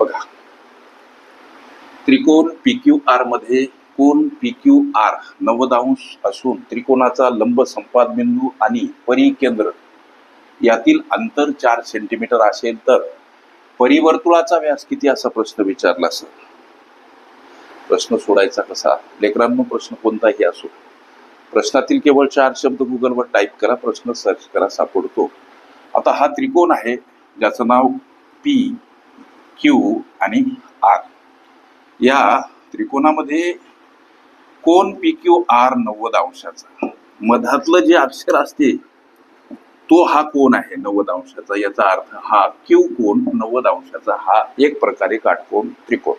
बघा. त्रिकोण P Q आरमध्ये कोण पी क्यू आर नव्वद अंश असून त्रिकोणाचा लंब संपाद बिंदू आणि परिकेंद्र यातील अंतर चार सेंटीमीटर असेल तर परिवर्तुळाचा व्यास किती असा प्रश्न विचारला सर? प्रश्न सोडायचा कसा? लेकरांनो प्रश्न कोणताही असो. प्रश्नातील केवळ चार शब्द गुगलवर टाईप करा प्रश्न सर्च करा सापडतो. आता हा त्रिकोण आहे ज्याचं नाव पी क्यू आणि आर. या त्रिकोणामध्ये कोण पी क्यू आर नव्वद अंशाचा? मधातलं जे अक्षर असते तो हा कोण आहे नव्वद अंशाचा. याचा अर्थ हा क्यू कोण नव्वद अंशाचा हा एक प्रकारे काटकोण त्रिकोण.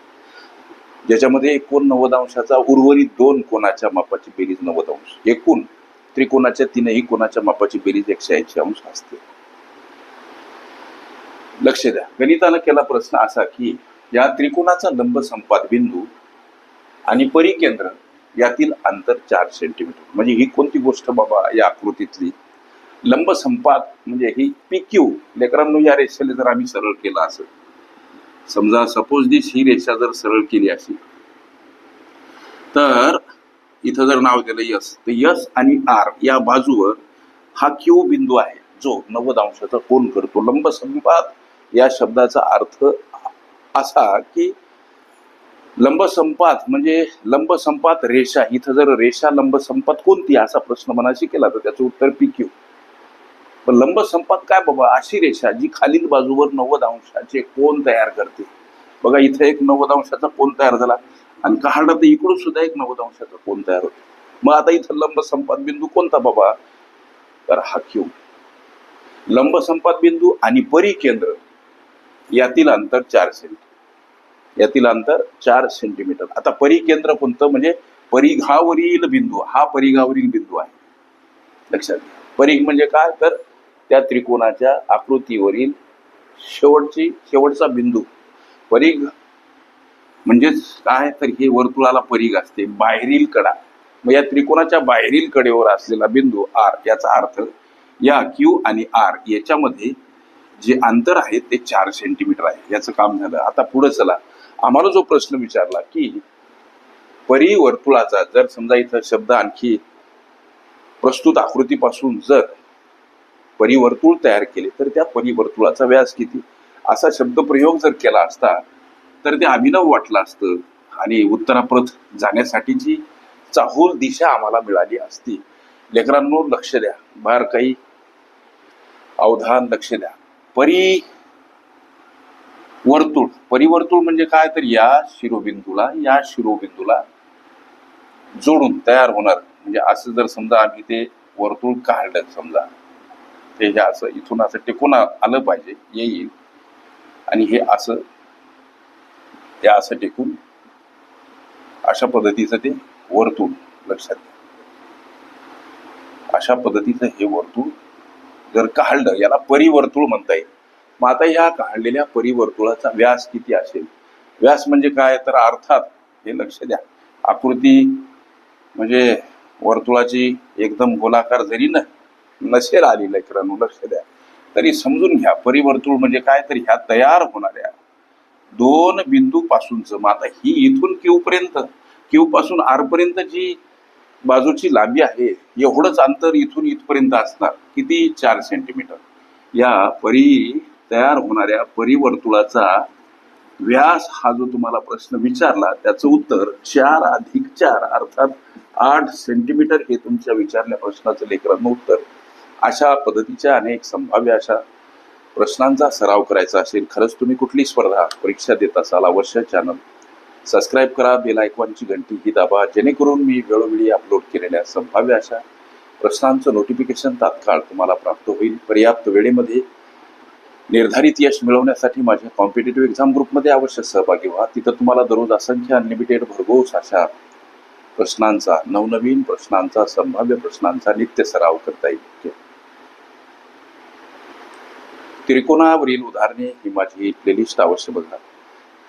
ज्याच्यामध्ये एकूण नव्वद अंशाचा उर्वरित दोन कोणाच्या मापाची बेरीज नव्वद अंश. एकूण त्रिकोणाच्या तीनही कोणाच्या मापाची बेरीज एकशे ऐंशी अंश असते. लक्ष द्या. गणितानं केला प्रश्न असा की या त्रिकोणाचा लंबसंपाद बिंदू आणि परिकेंद्र यातील अंतर चार सेंटीमीटर म्हणजे ही कोणती गोष्ट बाबा या आकृतीतली? लंबसंपात म्हणजे ही पी क्यू लेकरांनो या रेषेला जर आम्ही सरळ केलं असं. समजा सपोज दिस ही रेषा जर सरळ केली अशी. तर इथं जर नाव दिलं यस तर यस आणि आर या बाजूवर हा क्यू बिंदू आहे जो नव्वद अंशाचा कोण करतो. लंब संपात या शब्दाचा अर्थ असा की लंब संपात म्हणजे लंबसंपात रेषा इथं जर रेषा लंबसंपात कोणती असा प्रश्न मनाशी केला तर त्याचं उत्तर पी क्यू पण लंब संपात काय बाबा? अशी रेषा जी खालील बाजूवर नव्वद अंशाचे कोण तयार करते. बघा इथं एक नव्वद अंशाचा कोण तयार झाला आणि काढला तर इकडून सुद्धा एक नव्वद अंशाचा कोण तयार होतो. मग आता इथं लंबसंपात बिंदू कोणता बाबा? तर हा क्यू लंबसंपात बिंदू आणि परिकेंद्र यातील अंतर चार सेंटीमीटर यातील अंतर चार सेंटीमीटर आता परिकेंद्र कोणतं? म्हणजे परिघावरील बिंदू. हा परिघावरील बिंदू आहे. लक्षात घ्या. परिघ म्हणजे काय? तर त्या त्रिकोणाच्या आकृतीवरील शेवटची शेवटचा बिंदू. परिघ म्हणजेच काय? तर हे वर्तुळाला परिघ असते. बाहेरील कडा. मग या त्रिकोणाच्या बाहेरील कडेवर असलेला बिंदू आर याचा अर्थ या क्यू आणि आर याच्यामध्ये जे अंतर आहे ते चार सेंटीमीटर आहे. याचं काम झालं. आता पुढे चला. आम्हाला जो प्रश्न विचारला की परिवर्तुळाचा जर समजा इथं शब्द आणखी प्रस्तुत आकृतीपासून जर परिवर्तुळ तयार केले तर त्या परिवर्तुळाचा व्यास किती? असा शब्दप्रयोग जर केला असता तर ते अभिनव वाटलं असतं आणि उत्तराप्रत जाण्यासाठीची चाहूल दिशा आम्हाला मिळाली असती. लेकरांनो लक्ष द्या. बार काही अवधान लक्ष द्या. परी वर्तुळ परिवर्तुळ म्हणजे काय? तर या शिरोबिंदूला या शिरोबिंदूला जोडून तयार होणार. म्हणजे असं जर समजा आम्ही ते वर्तुळ काढलं समजा ते हे असं इथून असं टेकून आलं पाहिजे येईल. आणि हे असं हे असं टेकून अशा पद्धतीचं ते वर्तुळ लक्षात घ्या. अशा पद्धतीचं हे वर्तुळ जर काढलं याला परिवर्तुळ म्हणता येईल. मग आता या काढलेल्या परिवर्तुळाचा व्यास किती असेल? व्यास म्हणजे काय? तर अर्थात हे लक्ष द्या. आकृती म्हणजे वर्तुळाची एकदम गोलाकार जरी न नसेल आली लेकरांनो लक्ष द्या. तरी समजून घ्या परिवर्तुळ म्हणजे काय? तर ह्या तयार होणाऱ्या दोन बिंदू पासूनच मग आता ही इथून क्यू पर्यंत क्यू पासून आर पर्यंत जी बाजूची लांबी आहे एवढंच अंतर इथून इथपर्यंत असणार. किती? चार सेंटीमीटर या परी तयार होणाऱ्या परिवर्तुळाचा व्यास हा जो तुम्हाला प्रश्न विचारला त्याचं उत्तर चार अधिक चार अर्थात आठ सेंटीमीटर हे तुमच्या विचारल्या प्रश्नाचं लेकरांना उत्तर. अशा पद्धतीच्या अनेक संभाव्य अशा प्रश्नांचा सराव करायचा असेल खरंच तुम्ही कुठली स्पर्धा परीक्षा देत असाल अवश्य चॅनल सबस्क्राईब करा बेल आयकॉनची घंटी ही दाबा जेणेकरून मी वेळोवेळी अपलोड केलेल्या संभाव्य अशा प्रश्नांचं नोटिफिकेशन तात्काळ तुम्हाला प्राप्त होईल. पर्याप्त वेळेमध्ये निर्धारित यश मिळवण्यासाठी माझ्या कॉम्पिटेटिव्ह एक्झाम ग्रुपमध्ये अवश्य सहभागी व्हा. तिथं तुम्हाला दररोज असंख्य अनलिमिटेड भरघोस अशा प्रश्नांचा नवनवीन प्रश्नांचा संभाव्य प्रश्नांचा नित्य सराव करता येईल. त्रिकोणावरील उदाहरणे ही माझी प्लेलिस्ट अवश्य बघा.